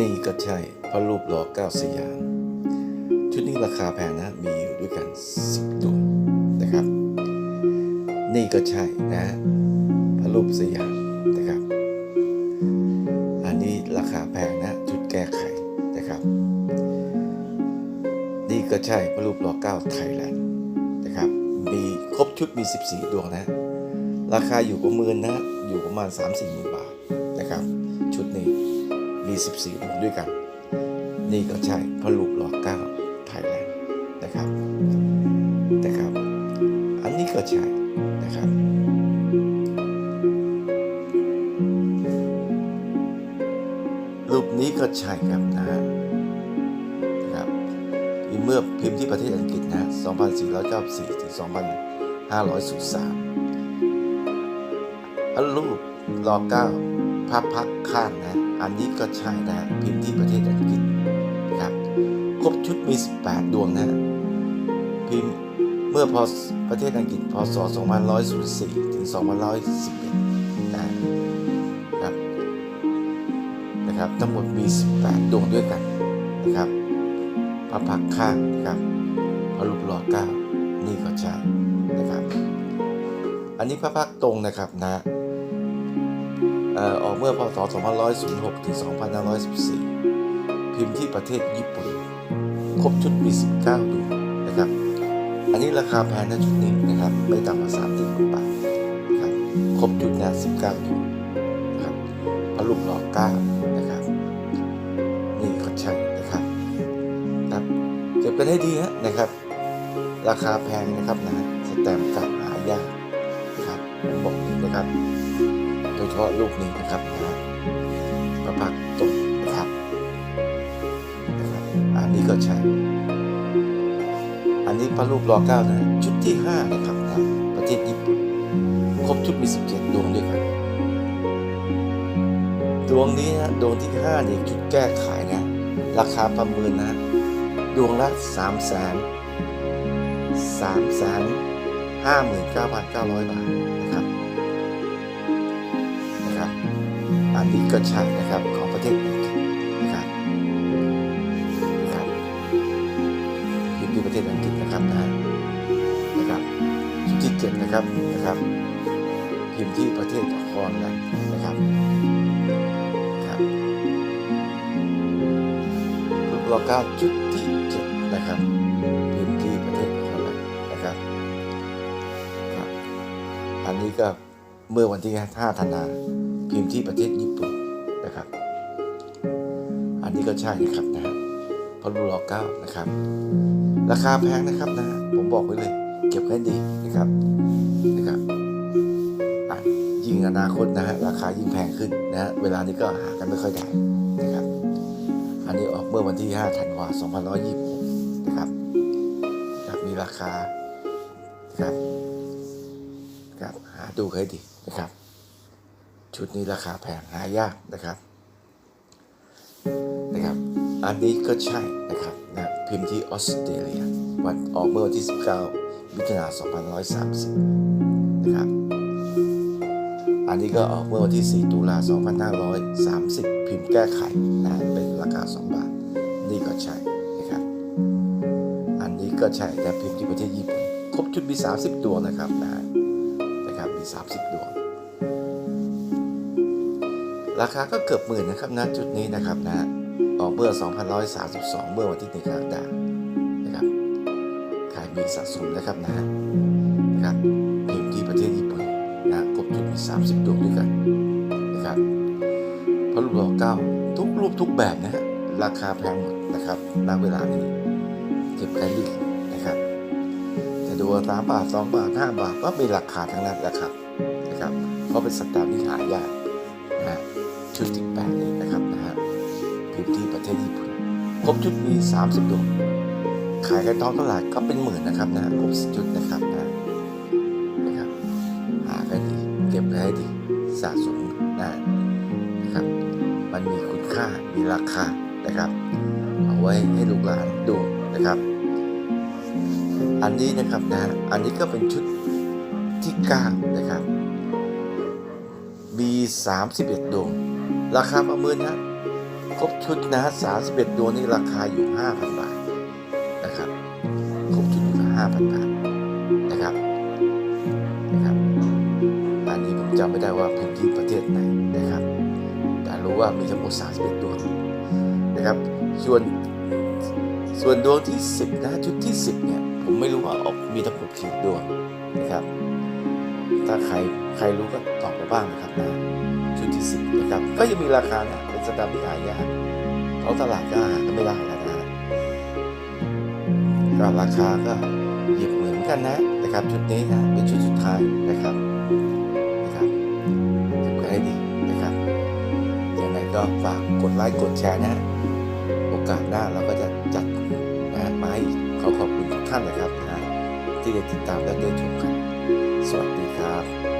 นี่ก็ใช่พระรูปหล่อเก้าสยาม ชุดนี้ราคาแพงนะมีอยู่ด้วยกันสิบตัวนะครับ นี่ก็ใช่นะพระรูปสยามนะครับ อันนี้ราคาแพงนะชุดแก้ไขนะครับ นี่ก็ใช่พระรูปหล่อเก้าไทยแลนด์นะครับมีครบชุดมี 14 ดวงนะ ราคาอยู่ประมาณนะอยู่ประมาณ 3 4หมื่นบาทนะครับ 14ดวงด้วยกัน นี่ก็ใช่พระรูปหล่อเก้าไทยแลนด์นะครับนะครับ อันนี้ก็ใช่นะครับรูปนี้ก็ใช่ครับนะฮะนะครับเมื่อพิมพ์ที่ประเทศอังกฤษนะ2494ถึง2503อันรูปรอเก้าภาพพักข้างนะ อันนี้ก็ใช่นะพิมพ์ที่ประเทศอังกฤษนะครับครบชุดมี 18 ดวงนะพิมพ์เมื่อพอประเทศอังกฤษพศ2104 ถึง 2111นะครับนะครับ ทั้งหมดมี 18 ดวงด้วยกันนะครับพระพักข้างนะครับพระรูปหล่อเก้านี่ก็ใช่นะครับ อันนี้พระพักตรงนะครับนะ อ่อออกเมื่อพศ 2506 ถึง 2514 พิมพ์ที่ประเทศญี่ปุ่น ครบชุดมี 19ดวงนะครับ อันนี้ราคาแพงนะชุดนี้นะครับ ไม่ต่ำกว่า3 0บาทนะครับ ครบชุดนะ19ดวงนะครับพระรูปหล่อเก้านะครับ นี่ก็ใช่นะครับครับ เก็บกันให้ดีฮะนะครับ ราคาแพงนะครับนะ สแตมป์เกับหายากนะครับผมบอกนี้นะครับ พาะลูกนี้นะครับนะประพักตกนะครับนะครับ อันนี้ก็ใช่ อันนี้พระรูปรอเก้านะชุดที่ห้านะครับนะประเทศญี่ปุ่นครบชุดมีสิบเจ็ดดวงด้วยกันดวงนี้นะดวงที่ห้านี่จุดแก้ไขนะ ราคาประเมินนะ ดวงละสามแสนสามแสนห้าหมื่นเก้าพันเก้าร้อยบาท อันนี้ก็ใช่นะครับของประเทศอังกฤษนะครับนะครับพิมพ์ที่ประเทศอังกฤษนะครับนะนะครับชุดที่เจ็ดนะครับนะครับพิมพ์ที่ประเทศฮอลแลนด์นะครับครับรูปรอก้าชุดที่เจ็ดนะครับพิมพ์ที่ประเทศฮอลแลนด์นะครับครับ อันนี้ก็เมื่อวันที่5ธันวา พิมพ์ที่ประเทศญี่ปุ่นนะครับ อันนี้ก็ใช่นะครับนะเพารูรอเก้านะครับ ราคาแพงนะครับนะ ผมบอกไว้เลย เก็บให้ดีนะครับนะครับยิ่งอนาคตนะฮะราคายิ่งแพงขึ้นนะฮะเวลานี้ก็หากันไม่ค่อยได้นะครับ อันนี้ออกเมื่อวันที่ 5 ธันวาคม 2526 นะครับครับมีราคานะครับครับหาดูให้ดีนะครับ ชุดนี้ราคาแพงหายากนะครับนะครับ อันนี้ก็ใช่นะครับนะพิมพ์ที่ออสเตรเลียวันออกเมื่อวันที่ 19 มิถุนายน2530 นะครับ อันนี้ก็ออกเมื่อวันที่ 4 ตุลา2530 พิมพ์แก้ไขนะเป็นราคา 2 บาท นี่ก็ใช่นะครับ อันนี้ก็ใช่แต่พิมพ์ที่ประเทศญี่ปุ่นครบชุดมี 30ดวงนะครับนะนะครับมี 30ดวง ราคาก็เกือบหมื่นนะครับนะจุดนี้นะครับนะออกเมื่อ2132เมื่อวันที่1กรกฎาคมนะครับใครมีสะสมนะครับนะนะครับพิมพ์ที่ประเทศญี่ปุ่นนะครบชุดมี 30ดวงด้วยกันนะครับพระรูปหล่อเก้าทุกรูปทุกแบบนะฮะราคาแพงหมดนะครับณเวลานี้เก็บกันดีนะครับจะดูสามบาทสองบาทห้าบาทก็มีราคาทั้งนั้นนะครับนะครับเพราะเป็นสแตมป์ที่หายาก ชุดที่แปดนี้นะครับนะฮะพิมพ์ที่ประเทศญี่ปุ่นครบชุดมี 30ดวงขายกันท้องตลาดก็เป็นหมื่นนะครับนะครบชุดนะครับนะนะครับ หากันดีเก็บไว้ให้ดีสะสมนะนะครับ มันมีคุณค่ามีราคานะครับ เอาไว้ให้ลูกหลานดูนะครับ อันนี้นะครับนะอันนี้ก็เป็นชุดที่9นะครับมี31 ดวง ราคาประเมินนะครบชุดนะ31ดวงนี่ราคาอยู่5,000บาทนะครับครบชุดอยู่5,000บาทนะครับนะครับ อันนี้ผมจำไม่ได้ว่าพิมพ์ที่ประเทศไหนนะครับ แต่รู้ว่ามีทั้งหมด31ดวงนะครับส่วนส่วนดวงที่10นะชุดที่10เนี่ยผมไม่รู้ว่าออกมีทั้งหมดกี่ดวงนะครับ ถ้าใครใครรู้ก็ตอบมาบ้างนะครับนะ 20นะครับก็ยังมีราคานะเป็นสแตมป์ที่หายากเขาตลาดก็หาก็ไม่ได้แล้วนะก็ราคาก็หยียบเหมือนกันนะนะครับชุดนี้นะเป็นชุดสุดท้ายนะครับนะครับเก็บไว้ให้ดีนะครับยังไงก็ฝากกดไลค์กดแชร์นะโอกาสหน้าเราก็จะจัดนะมาให้ขอขอบคุณทุกท่านนะครับนะที่ได้ติดตามและได้ชมกันสวัสดีครับ